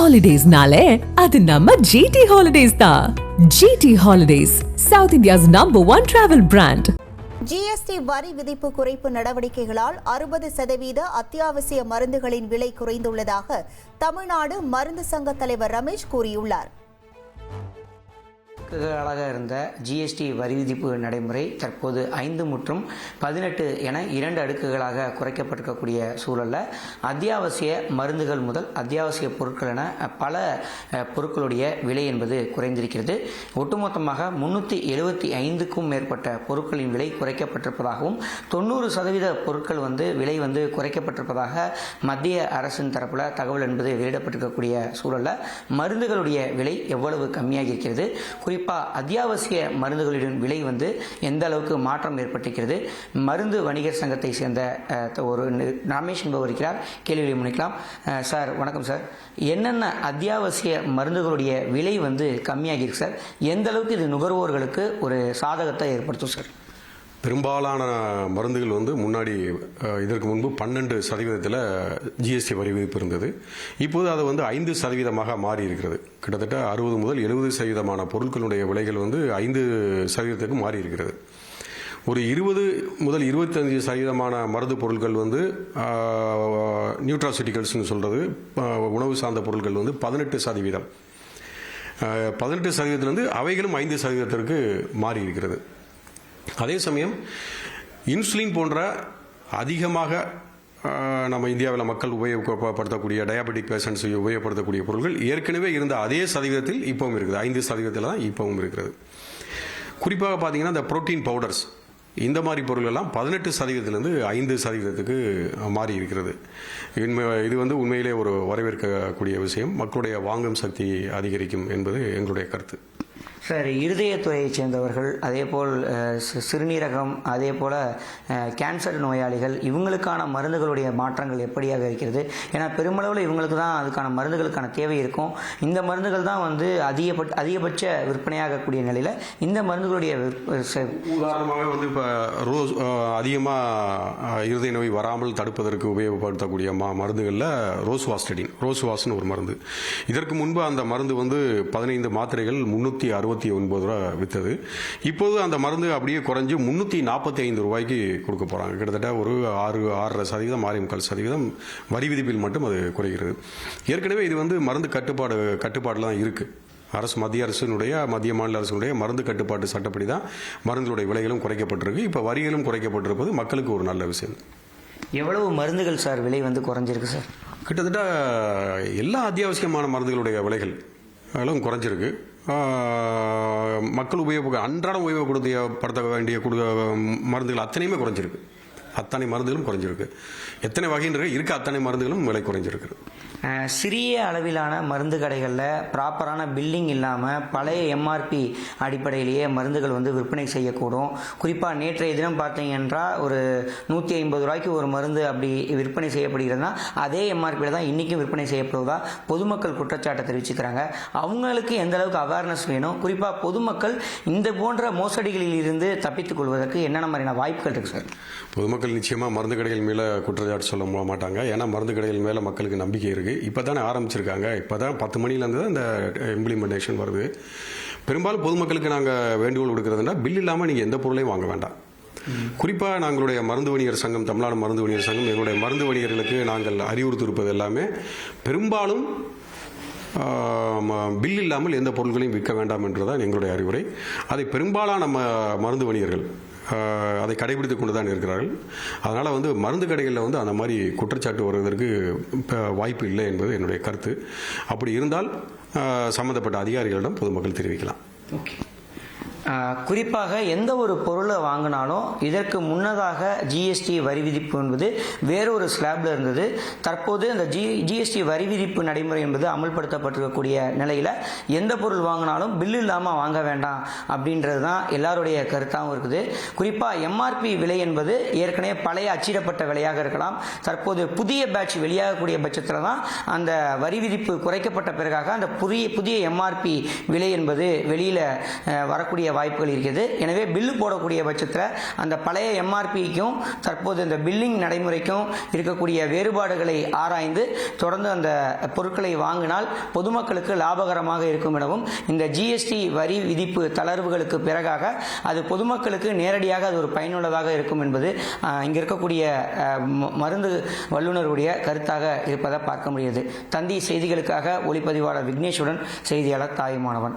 ஹாலிடேஸ்னாலே அது நம்ம ஜிடி ஹாலிடேஸ் தான் GT holidays south India's number one travel brand GST வரி விதிப்பு குறைப்பு நடவடிக்கைகளால் அறுபது சதவீத அத்தியாவசிய மருந்துகளின் விலை குறைந்துள்ளதாக தமிழ்நாடு மருந்து சங்க தலைவர் ரமேஷ் கூறியுள்ளார். அடுக்குகளாக இருந்த ஜிஎஸ்டி வரி விதிப்பு நடைமுறை தற்போது ஐந்து மற்றும் பதினெட்டு என இரண்டு அடுக்குகளாக குறைக்கப்பட்டிருக்கக்கூடிய சூழலில் அத்தியாவசிய மருந்துகள் முதல் அத்தியாவசிய பொருட்கள் என பல பொருட்களுடைய விலை என்பது குறைந்திருக்கிறது. ஒட்டுமொத்தமாக முன்னூற்றி எழுபத்தி ஐந்துக்கும் மேற்பட்ட பொருட்களின் விலை குறைக்கப்பட்டிருப்பதாகவும் தொண்ணூறு சதவீத பொருட்கள் வந்து விலை வந்து குறைக்கப்பட்டிருப்பதாக மத்திய அரசின் தரப்பில் தகவல் என்பது வெளியிடப்பட்டிருக்கக்கூடிய சூழலில் மருந்துகளுடைய விலை எவ்வளவு கம்மியாகி இருக்கிறது குறிப்பாக அத்தியாவசிய மருந்துகளின் விலை வந்து எந்த அளவுக்கு மாற்றம் ஏற்பட்டிருக்கிறது? மருந்து வணிகர் சங்கத்தை சேர்ந்த ஒரு ரமேஷ் என்பவர் இருக்கிறார். கேள்விகளை முன்னிக்கலாம் சார் வணக்கம் சார். என்னென்ன அத்தியாவசிய மருந்துகளுடைய விலை வந்து கம்மியாகிருக்கு சார்? எந்த அளவுக்கு இது நுகர்வோர்களுக்கு ஒரு சாதகத்தை ஏற்படுத்தும் சார்? பெரும்பாலான மருந்துகள் வந்து முன்னாடி இதற்கு முன்பு பன்னெண்டு சதவீதத்தில் ஜிஎஸ்டி வரி விதிப்பு இருந்தது. இப்போது அது வந்து ஐந்து சதவீதமாக மாறி இருக்கிறது கிட்டத்தட்ட அறுபது முதல் எழுபது சதவீதமான பொருட்களுடைய விலைகள் வந்து ஐந்து சதவீதத்துக்கு மாறி இருக்கிறது ஒரு இருபது முதல் இருபத்தஞ்சு சதவீதமான மருந்து பொருட்கள் வந்து நியூட்ராசிட்டிகல்ஸ்னு சொல்கிறது உணவு சார்ந்த பொருட்கள் வந்து பதினெட்டு சதவீதம். பதினெட்டு சதவீதத்திலிருந்து அவைகளும் ஐந்து சதவீதத்திற்கு மாறி இருக்கிறது அதே சமயம் இன்சுலின் போன்ற அதிகமாக நம்ம இந்தியாவில் மக்கள் உபயோகப்படுத்தக்கூடிய டயபெட்டிக் பேஷண்ட்ஸ் உபயோகப்படுத்தக்கூடிய பொருட்கள் ஏற்கனவே இருந்த அதே சதவீதத்தில் இப்பவும் இருக்குது. ஐந்து சதவீதத்தில் தான் இப்பவும் இருக்கிறது. குறிப்பாக பார்த்தீங்கன்னா இந்த புரோட்டீன் பவுடர்ஸ் இந்த மாதிரி பொருளெல்லாம் பதினெட்டு சதவீதத்திலேருந்து ஐந்து சதவீதத்துக்கு மாறி இருக்கிறது. உண்மை இது வந்து உண்மையிலே ஒரு வரவேற்கக்கூடிய விஷயம். மக்களுடைய வாங்கும் சக்தி அதிகரிக்கும் என்பது எங்களுடைய கருத்து. சார் இருதயத்துறையைச் சேர்ந்தவர்கள் அதே போல் சிறுநீரகம் அதே போல் கேன்சர் நோயாளிகள் இவங்களுக்கான மருந்துகளுடைய மாற்றங்கள் எப்படியாக இருக்கிறது? ஏன்னா பெருமளவில் இவங்களுக்கு தான் அதுக்கான மருந்துகளுக்கான தேவை இருக்கும். இந்த மருந்துகள் தான் வந்து அதிகபட்ச அதிகபட்ச விற்பனையாகக்கூடிய நிலையில் இந்த மருந்துகளுடைய விற்ப- உதாரணமாக வந்து இப்போ ரோஸ் அதிகமாக இருதய நோய் வராமல் தடுப்பதற்கு உபயோகப்படுத்தக்கூடிய மா மருந்துகளில் ரோஸ் வாஸ்டடின் ரோஸ் வாஸ்னு ஒரு மருந்து. இதற்கு முன்பு அந்த மருந்து வந்து பதினைந்து மாத்திரைகள் முந்நூற்றி அறுபது அறுபத்தி ஒன்பது ரூபா விற்றது இப்போது அந்த மருந்து அப்படியே குறைஞ்சு முன்னூற்றி நாற்பத்தி ஐந்து ரூபாய்க்கு கொடுக்க போகிறாங்க கிட்டத்தட்ட ஒரு ஆறு ஆறரை சதவீதம் ஆறு முக்கால் சதவீதம் வரி விதிப்பில் மட்டும் அது குறைகிறது. ஏற்கனவே இது வந்து மருந்து கட்டுப்பாடு கட்டுப்பாடில் தான் இருக்குது அரசு மத்திய அரசினுடைய மத்திய மாநில அரசினுடைய மருந்து கட்டுப்பாட்டு சட்டப்படி தான் மருந்துடைய விலைகளும் குறைக்கப்பட்டிருக்கு. இப்போ வரிகளும் குறைக்கப்பட்டிருப்பது மக்களுக்கு ஒரு நல்ல விஷயம். எவ்வளவு மருந்துகள் சார் விலை வந்து குறைஞ்சிருக்கு சார்? கிட்டத்தட்ட எல்லா அத்தியாவசியமான மருந்துகளுடைய விலைகள் குறைஞ்சிருக்கு. மக்கள் உபயோக அன்றாடம் உபயோகப்படுத்த வேண்டிய குடு- மருந்துகள் அத்தனையுமே குறைஞ்சிருக்கு. அத்தனை மருந்துகளும் குறைஞ்சிருக்கு. எத்தனை வகைன்ற இருக்க அத்தனை மருந்துகளும் விலை குறைஞ்சிருக்கு. சிறிய அளவிலான மருந்து கடைகளில் ப்ராப்பரான பில்லிங் இல்லாமல் பழைய எம்ஆர்பி அடிப்படையிலேயே மருந்துகள் வந்து விற்பனை செய்யக்கூடும். குறிப்பாக நேற்றைய தினம் பார்த்தீங்கன்னா ஒரு நூற்றி ஐம்பது ரூபாய்க்கு ஒரு மருந்து அப்படி விற்பனை செய்யப்படுகிறதுனா அதே எம்ஆர்பியில் தான் இன்றைக்கும் விற்பனை செய்யப்படுவதா பொதுமக்கள் குற்றச்சாட்டை தெரிவிச்சுக்கிறாங்க. அவங்களுக்கு எந்த அளவுக்கு அவேர்னஸ் வேணும்? குறிப்பாக பொதுமக்கள் இந்த போன்ற மோசடிகளில் இருந்து தப்பித்துக் கொள்வதற்கு என்னென்ன மாதிரியான வாய்ப்புகள் இருக்குது சார்? பொதுமக்கள் நிச்சயமாக மருந்து கடைகள் மேலே குற்றச்சாட்டு சொல்ல மாட்டாங்க. ஏன்னா மருந்து கடைகள் மேலே மக்களுக்கு நம்பிக்கை இருக்குது இப்போ தானே ஆரம்பிச்சிருக்காங்க. இப்போ தான் பத்து மணிலேருந்து தான் இந்த இம்ப்ளிமெண்டேஷன் வருது. பெரும்பாலும் பொதுமக்களுக்கு நாங்கள் வேண்டுகோள் கொடுக்குறதுனா பில் இல்லாமல் நீங்கள் எந்த பொருளையும் வாங்க வேண்டாம். குறிப்பாக நாங்களுடைய மருந்து வணிகர் சங்கம் தமிழ்நாடு மருந்து வணிகர் சங்கம் எங்களுடைய மருந்து வணிகர்களுக்கு நாங்கள் அறிவுறுத்திருப்பது எல்லாமே பெரும்பாலும் பில் இல்லாமல் எந்த பொருட்களையும் விற்க வேண்டாம் என்றுதான் எங்களுடைய அறிவுரை. அதை பெரும்பாலான ம மருந்து வணிகர்கள் அதை கடைபிடித்து கொண்டு தான் இருக்கிறார்கள். அதனால் வந்து மருந்து கடைகளில் வந்து அந்த மாதிரி குற்றச்சாட்டு வருவதற்கு வாய்ப்பு இல்லை என்பது என்னுடைய கருத்து. அப்படி இருந்தால் சம்மந்தப்பட்ட சம்பந்தப்பட்ட அதிகாரிகளிடம் பொதுமக்கள் தெரிவிக்கலாம். ஓகே. குறிப்பாக எந்த ஒரு பொருளை வாங்கினாலும் இதற்கு முன்னதாக ஜிஎஸ்டி வரி விதிப்பு என்பது வேறொரு ஸ்லாப்ல இருந்தது. தற்போது அந்த ஜி ஜிஎஸ்டி வரி விதிப்பு நடைமுறை என்பது அமல்படுத்தப்பட்டிருக்கக்கூடிய நிலையில் எந்த பொருள் வாங்கினாலும் பில் இல்லாமல் வாங்க வேண்டாம் அப்படின்றது தான் எல்லாருடைய கருத்தாகவும் இருக்குது. குறிப்பாக எம்ஆர்பி விலை என்பது ஏற்கனவே பழைய அச்சிடப்பட்ட விலையாக இருக்கலாம். தற்போது புதிய பேட்ச் வெளியாகக்கூடிய பட்சத்தில் தான் அந்த வரி விதிப்பு குறைக்கப்பட்ட பிறகாக அந்த புதிய புதிய எம்ஆர்பி விலை என்பது வெளியில் வரக்கூடிய வாய்ப்புகள் இருக்குது. எனவே பில்லு போடக்கூடிய பட்சத்தில் அந்த பழைய எம்ஆர்பிக்கும் தற்போது இந்த பில்லிங் நடைமுறைக்கும் இருக்கக்கூடிய வேறுபாடுகளை ஆராய்ந்து தொடர்ந்து அந்த பொருட்களை வாங்கினால் பொதுமக்களுக்கு லாபகரமாக இருக்கும் எனவும் இந்த ஜிஎஸ்டி வரி விதிப்பு தளர்வுகளுக்கு பிறகாக அது பொதுமக்களுக்கு நேரடியாக அது ஒரு பயனுள்ளதாக இருக்கும் என்பது இங்கே இருக்கக்கூடிய மருந்து வல்லுநருடைய கருத்தாக இருப்பதை பார்க்க முடியுது. தந்தி செய்திகளுக்காக ஒளிப்பதிவாளர் விக்னேஷுடன் செய்தியாளர் தாயுமானவன்.